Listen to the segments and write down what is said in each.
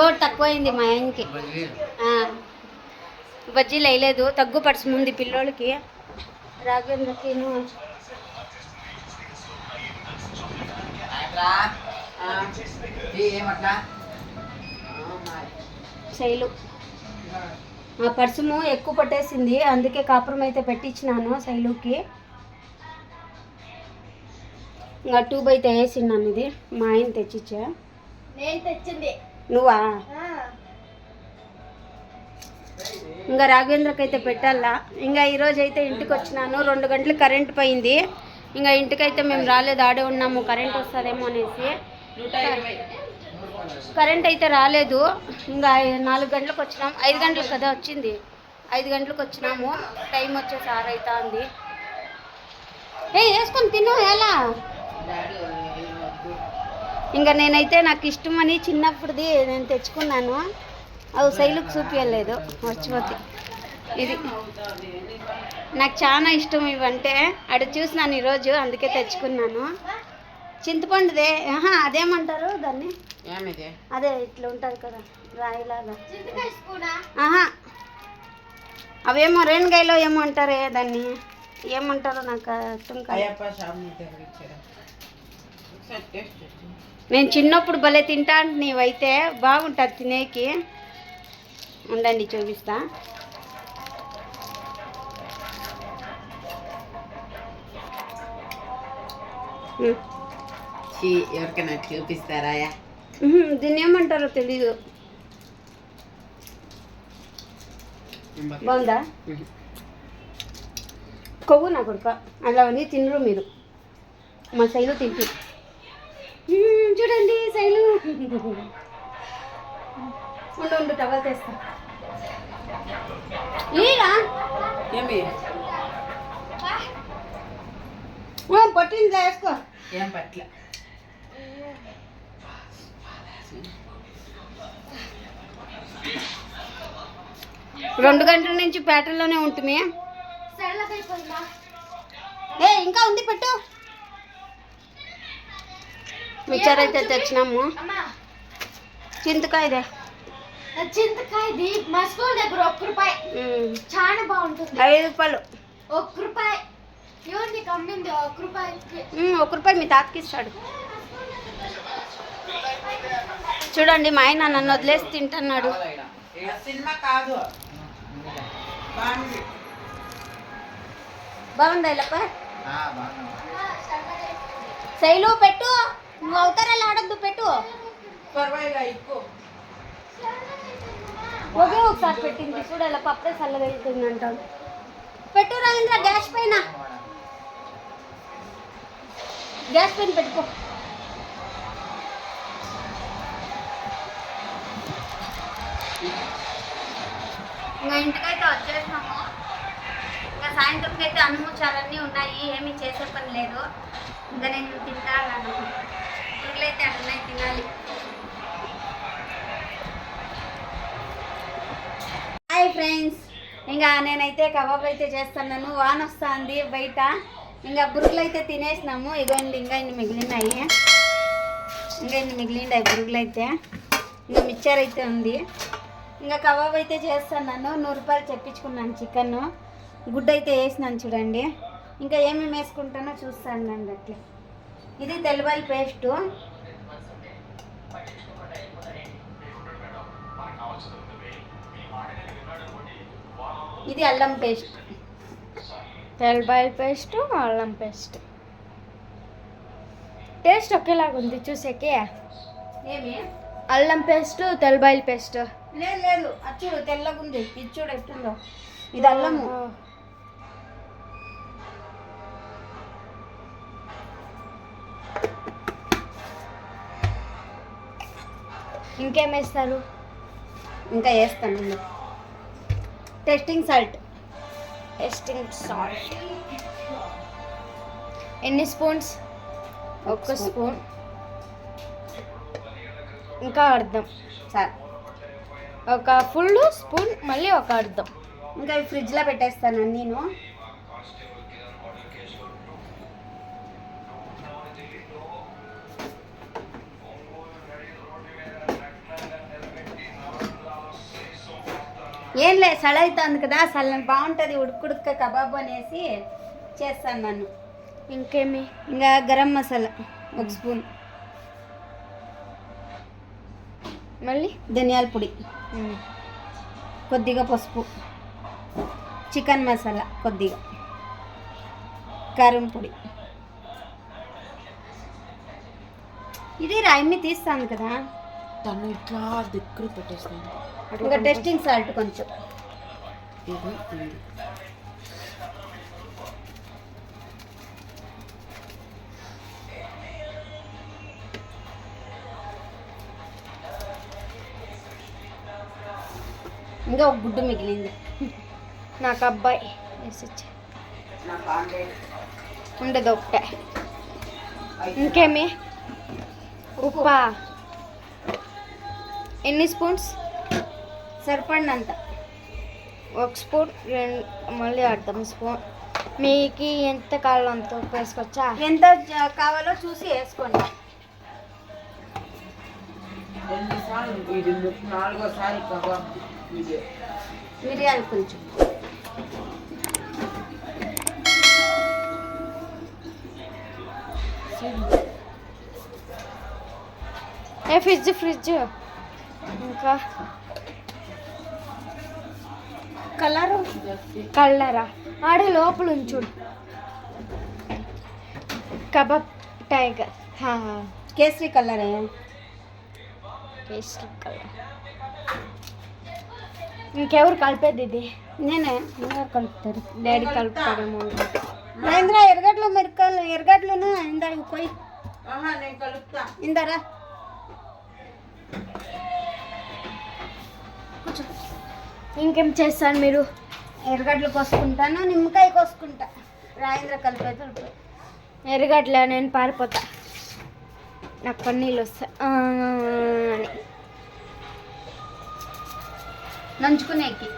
ఇంకోటి తక్కువైంది మా ఆయనకి. బజ్జీలు వేయలేదు తగ్గు పడుచుంది పిల్లోళ్ళకి రాఘవేంద్రకి ఏమట్లా? శైలు. ఆ పర్సుము ఎక్కువ పట్టేసింది అందుకే కాపురం అయితే పెట్టించినాను శైలుకి. ఇంకా టూ బై వేసినాను ఇది మా ఆయన తెచ్చిచ్చా? నేను తెచ్చింది. నువ్వా? ఇంకా రాఘవేంద్రకి అయితే పెట్టాలా? ఇంకా ఈరోజు అయితే ఇంటికి వచ్చినాను రెండు గంటలు కరెంట్ పోయింది. ఇంకా ఇంటికైతే మేము రాలేదు. ఆడే ఉన్నాము. కరెంట్ వస్తుందేమో అనేసి. కరెంట్ అయితే రాలేదు. ఇంకా నాలుగు గంటలకు వచ్చినాము ఐదు గంటలకు కదా వచ్చింది. ఐదు గంటలకు వచ్చినాము. టైం వచ్చేసి ఆరు అవుతుంది ఏ వేసుకొని తిను ఎలా? ఇంకా నేనైతే నాకు ఇష్టమని చిన్నప్పుడుది నేను తెచ్చుకున్నాను. అవి శైలుకు చూపించలేదు మర్చిపోతే. ఇది. నాకు చాలా ఇష్టం ఇవంటే. అక్కడ చూసినాను ఈరోజు అందుకే తెచ్చుకున్నాను. చింతపండుదే. ఆహా అదేమంటారు దాన్ని? ఏమిది? అదే ఇట్లా ఉంటుంది కదా రాయిలాగా. ఆహా. అవేమో రేణుగాయలో ఏమో అంటారే దాన్ని. ఏమంటారో నాకు అర్థం కాదు. నేను చిన్నప్పుడు భలే తింటా నీవైతే బాగుంటుంది తినేకి. ఉండండి చూపిస్తా. ఎవరికైనా చూపిస్తారా దీన్ని ఏమంటారో తెలీదు. బాగుందా? కొవ్వు నా కొడుక. అలా అని తినరు మీరు. మా శైలు తింటు మ్మ్, చూడండి శైలు ఉండు ఉండు టవల్ తెస్తా. ఈరా ఏమి? పట్టింది వేసుకో. ఏం పట్ల? రెండు గంటల నుంచి పేటల్లోనే ఉంటుంది ఏ ఇంకా ఉంది పెట్టు. మిక్చర్ అయితే తెచ్చినాము. అమ్మా. చింతకాయదే. చింతకాయది మా స్కూల్ దగ్గర ఒక్క రూపాయి. చాలా బాగుంటుంది. ఐదు రూపాయలు. ఒక్క రూపాయి. ఎవరు నీకు అమ్మింది ఒక్క రూపాయికి? మ్మ్, ఒక రూపాయి మీ తాతకి ఇస్తాడు. చూడండి మా ఆయన నన్ను వదిలేసి తింటున్నాడు. సినిమా కాదు. బాగుంది. బాగుంది శైలు పెట్టు. నువ్వు అవతారాలు ఆడద్దు పెట్టు. పర్వాలేదు ఎక్కువ ఒకే ఒకసారి పెట్టింది చూడు ఇలా పప్పుడే చల్లగా వెళ్తుంది అంటాడు పెట్టు రాజేంద్ర గ్యాస్ పైన. గ్యాస్ పైన పెట్టుకో. ఇంకా ఇంటికైతే వచ్చేసినాము. ఇంకా సాయంత్రంకి అయితే అన్నముచాలన్నీ ఉన్నాయి ఏమీ చేసే పని లేదు. ఇంకా నేను తింటాను. పురుగులైతే అట్లనే తినాలి. Hi friends. ఇంకా నేనైతే కబాబ్ అయితే చేస్తున్నాను. వాన వస్తుంది బయట. ఇంకా బురుగులు అయితే తినేసినాము. ఇగోండి ఇంకా ఇన్ని మిగిలినాయి. ఇంకా ఇన్ని మిగిలినాయి బురుగులు అయితే. ఇంకా మిక్చర్ అయితే ఉంది. ఇంకా కబాబ్ అయితే చేస్తున్నాను. నూరు రూపాయలు చెప్పించుకున్నాను చికెన్. గుడ్డు అయితే వేసినాను చూడండి. ఇంకా ఏమేమి వేసుకుంటానో చూస్తాను అండి అట్లా. ఇది తెల్లవాయి పేస్టు. ఇది అల్లం పేస్ట్. తెల్లబాయల పేస్ట్ అల్లం పేస్ట్. టేస్ట్ ఒకేలాగా ఉంది చూసేకి. ఏమి? అల్లం పేస్ట్ తెల్లబాయల పేస్ట్. లేదు లేదు. అది చూడు తెల్లగా ఉంది. ఇది చూడు ఎట్టుందో. ఇది అల్లము. ఇంకేం వేస్తారు? ఇంకా వేస్తాను టెస్టింగ్ సాల్ట్ టేస్టింగ్ సాల్ట్ ఎన్ని స్పూన్స్? ఒక స్పూన్. ఇంకా అర్థం. సార్. ఒక ఫుల్ స్పూన్ మళ్ళీ ఒక అర్థం. ఇంకా ఫ్రిడ్జ్లో పెట్టేస్తాను నేను. ఏం లేదు సళ అవుతుంది కదా సళ్ళని బాగుంటుంది ఉడుకుడుక్క కబాబ్ అనేసి చేస్తాను నన్ను. ఇంకేమి? ఇంకా గరం మసాలా ఒక స్పూన్. మళ్ళీ? ధనియాల పొడి. కొద్దిగా పసుపు. చికెన్ మసాలా కొద్దిగా. కారం పొడి. ఇది రాయిని తీస్తాను కదా. తను ఇట్లా దగ్గర పెట్టేస్తాను. ఇంకా టెస్టింగ్ సాల్ట్ కొంచెం. ఇంకా ఒక గుడ్డు మిగిలింది. నాకు అబ్బాయి వేసి ఉండదు ఒకటే. ఇంకేమి? ఉప్పా ఎన్ని స్పూన్స్? సరిపడినంత. ఒక స్పూన్ రెండు మళ్ళీ అర్థం స్పూన్. మీకు ఎంత కావాలో అంత ఉప్పు వేసుకోవచ్చా? ఎంత కావాలో చూసి వేసుకోండి. మిరియాలు కొంచెం. ఏ ఫ్రిడ్జ్ ఫ్రిడ్జ్. ఇంకా. కలరు? కల్లరా ఆడ లోపల ఉంచుడు కబాబ్ టైగర్. కేసరి కలరే? కేసరి కలర్. ఇంకెవరు కలిపేది ఇది నేనే. ఇంకా కలుపుతారు డాడీ కలుపుతాడేమో అనుకుంటా. మహేంద్ర ఎరగడ్లు మిరకాయలు ఎరగడ్లను ఇందా పోయి. ఆహా నేను కలుపుతా. ఇందరా? ఇంకేం చేస్తారు మీరు? ఎరగడ్లు కోసుకుంటాను నిమ్మకాయ కోసుకుంటా. రాయేంద్ర కలిపే కలిపే ఎరగట్లే నేను పారిపోతా. నాకు పన్నీళ్ళు వస్తాయి అని. నంచుకునేకి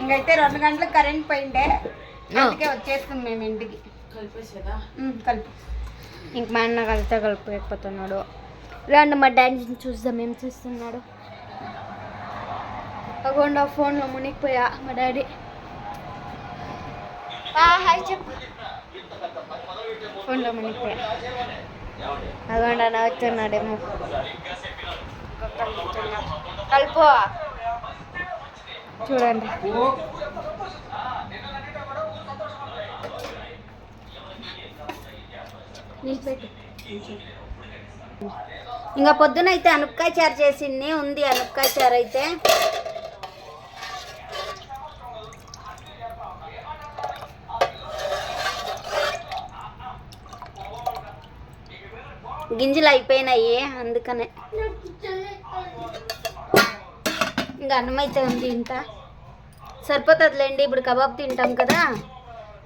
ఇంకైతే రెండు గంటలకు కరెంట్ పోయిండే. అందుకే వచ్చేస్తుంది మేము ఇంటికి. కలిపి. ఇంక మా అన్న కలితే కలిపలేకపోతున్నాడు రండి మా డాడీని చూద్దాం ఏం చేస్తున్నాడు. అగోండా ఫోన్లో మునిగిపోయా మా డాడీ హాయ్ చెప్పు ఫోన్లో మునిగిపోయా అగోండా నా వచ్చున్నాడేమో కలుపు చూడండి నిలిపెట్టు ఇంకా పొద్దున అయితే అనుక్కాయ చారు చేసింది ఉంది అనుపకాయ చారు అయితే. గింజలు అయిపోయినాయి అందుకనే. ఇంకా అన్నం అయితే ఉంది ఇంత. సరిపోతుందిలేండి ఇప్పుడు కబాబ్ తింటాం కదా.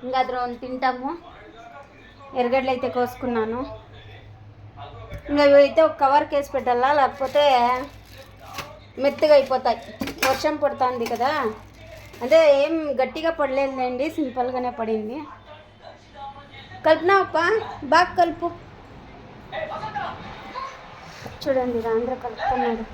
ఇంకా అది రెండు తింటాము. ఎరగడ్డలు అయితే కోసుకున్నాను. ఇంకా ఇవి అయితే ఒక కవర్ కేసి పెట్టాలా లేకపోతే మెత్తగా అయిపోతాయి వర్షం పడుతుంది కదా. అదే ఏం గట్టిగా పడలేదులేండి సింపుల్గానే పడింది. కలిపినావప్ప బాగా కలుపు. చూడండి రాంధ్ర కలుపుతున్నాడు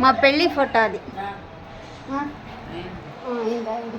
మా పెళ్ళి ఫోటో అది ఆ? ఆ, ఇందా, ఇది.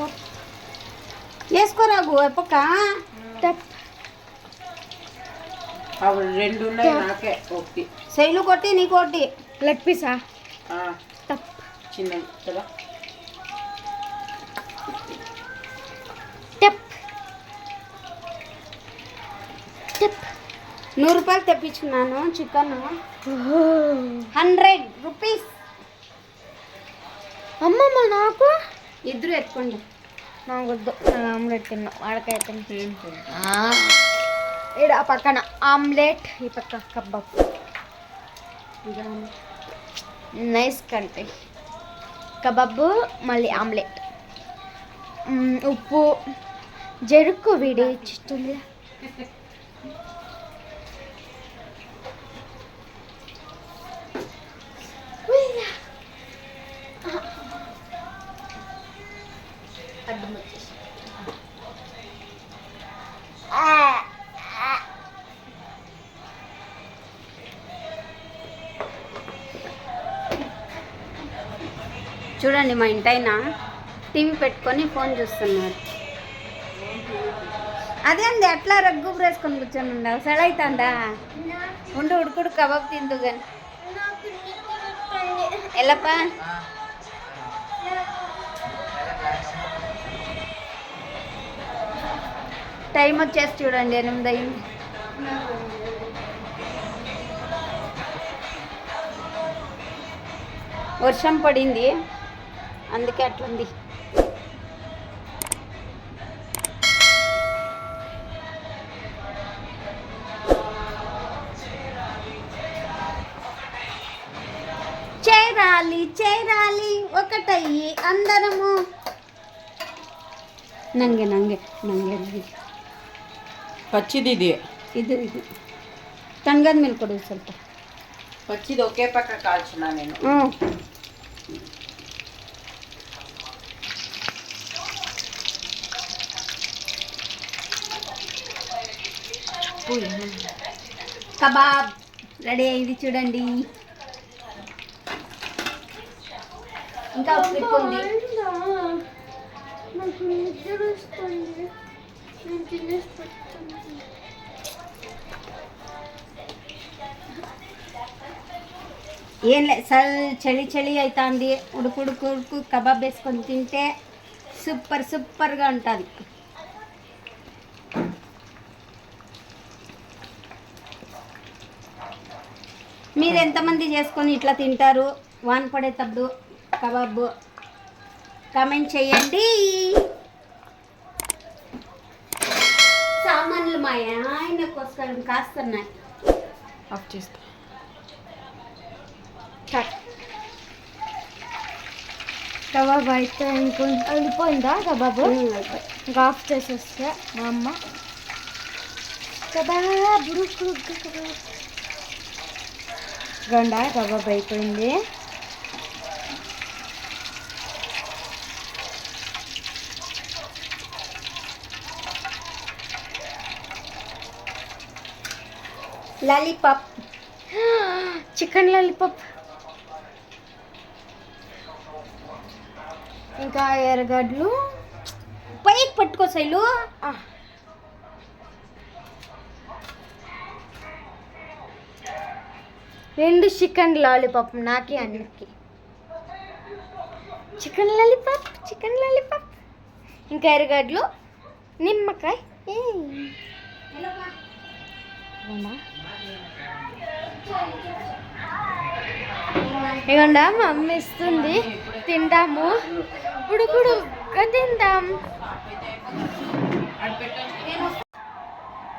వేసుకోరా వేసుకోరాగు ఎప్పక? టప్. రెండు సైలు కొట్టి నీ కొట్టి లెగ్ పీసా? టప్. చిన్నది నూరు రూపాయలు తెప్పించుకున్నాను చికెన్. Hundred rupees. అమ్మమ్మ నాకు? ఇద్దరు ఎత్తుకోండి. నాకు వద్దు నేను ఆమ్లెట్ తిన్నా తింటా? ఇక్కడ ఆ. పక్కన ఆమ్లెట్ ఈ పక్క కబాబ్. నైస్ కంటే. కబాబ్ మళ్ళీ ఆమ్లెట్. ఉప్పు జరుకు వీడి చిస్తుంది చూడండి మా ఇంటైన. టీవీ పెట్టుకొని ఫోన్ చూస్తున్నారు. అదే అండి అట్లా రగ్గు వేసుకొని కూర్చొని ఉండవు సడ అవుతుందా ఉండు ఉడుకుడు కబాబ్ తిందు కానీ ఎల్లప్పా? టైం వచ్చేసి చూడండి ఎనిమిది అయింది. వర్షం పడింది. అందుకే అట్లుంది చేరాలి చేరాలి ఒకటయ్యి అందరము ನಂಗೆ ನಂಗೆ ನಂಗೆ ನಂಗೆ పచ్చిది ఇది ಇದು ಇದು ತಣ್ಣಗಾದ ಮೇಲೆ ಕೊಡು ಸ್ವಲ್ಪ పచ్చిది ఒకే పక్క కాల్చిన నేను ಹ್ಞೂ కబాబ్ రెడీ అయింది చూడండి. ఇంకా క్లిప్ ఉంది. ఏం లే సల్ చలి చలి అవుతుంది ఉడుకు ఉడుకు ఉడుకు కబాబ్ వేసుకొని తింటే సూపర్ సూపర్గా ఉంటుంది. మీరు ఎంతమంది చేసుకొని ఇట్లా తింటారు? వాన్ పడేటప్పుడు కబాబ్. కామెంట్ చేయండి. సామాన్లు మా ఆయన కోసం కాస్తున్నాయి. ఆఫ్ చేస్తా. కబాబ్ అయితే ఇంకొంచెం వెళ్ళిపోయిందా కబాబు? ఇంకా ఆఫ్ చేసేస్తే మా అమ్మ. Kebab kebab. గండా కబాబ్ అయిపోయింది. లాలీపాప్. Chicken lollipop. ఇంకా ఎర్రగడ్డలు. పైకి పట్టుకో శైలు. రెండు చికెన్ లాలీపాప్ నాకి అన్నిటికీ. Chicken lollipop chicken lollipop. ఇంకా ఎర్రగడ్డలు నిమ్మకాయ ఏయ్. మా అమ్మ ఇస్తుంది. తింటాము ఉడుకుడు తింటాం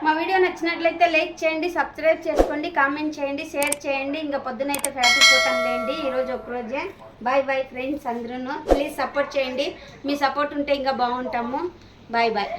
మా వీడియో నచ్చినట్లయితే లైక్ చేయండి సబ్స్క్రైబ్ చేసుకోండి కామెంట్ చేయండి షేర్ చేయండి. ఇంకా పొద్దునైతే ఫ్యాక్టరీ పోతాం లేండి. ఈరోజు ఒకరోజే బాయ్ బాయ్ ఫ్రెండ్స్ అందరూ ప్లీజ్ సపోర్ట్ చేయండి. మీ సపోర్ట్ ఉంటే ఇంకా బాగుంటాము. Bye bye